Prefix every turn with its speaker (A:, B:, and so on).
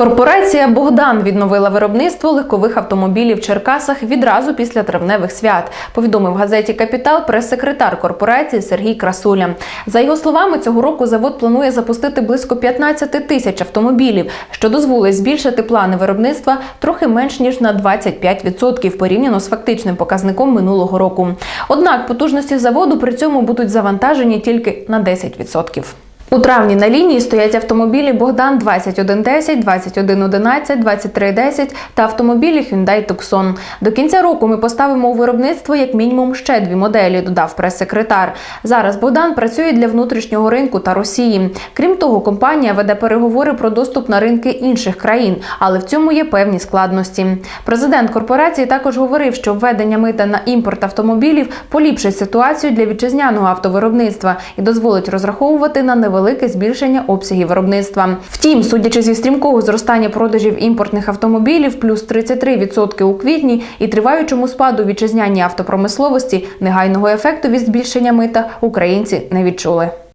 A: Корпорація Богдан відновила виробництво легкових автомобілів в Черкасах відразу після травневих свят. Повідомив газеті Капітал прес-секретар корпорації Сергій Красуля. За його словами, цього року завод планує запустити близько 15 тисяч автомобілів, що дозволить збільшити плани виробництва трохи менш ніж на 25% порівняно з фактичним показником минулого року. Однак потужності заводу при цьому будуть завантажені тільки на 10%. У травні на лінії стоять автомобілі Богдан 2110, 2111, 2310 та автомобілі Hyundai Tucson. До кінця року ми поставимо у виробництво як мінімум ще дві моделі, додав прес-секретар. Зараз Богдан працює для внутрішнього ринку та Росії. Крім того, компанія веде переговори про доступ на ринки інших країн, але в цьому є певні складності. Президент корпорації також говорив, що введення мита на імпорт автомобілів поліпшить ситуацію для вітчизняного автовиробництва і дозволить розраховувати на невелике збільшення обсягів виробництва. Втім, судячи зі стрімкого зростання продажів імпортних автомобілів, плюс 33% у квітні і триваючому спаду вітчизняній автопромисловості, негайного ефекту від збільшення мита українці не відчули.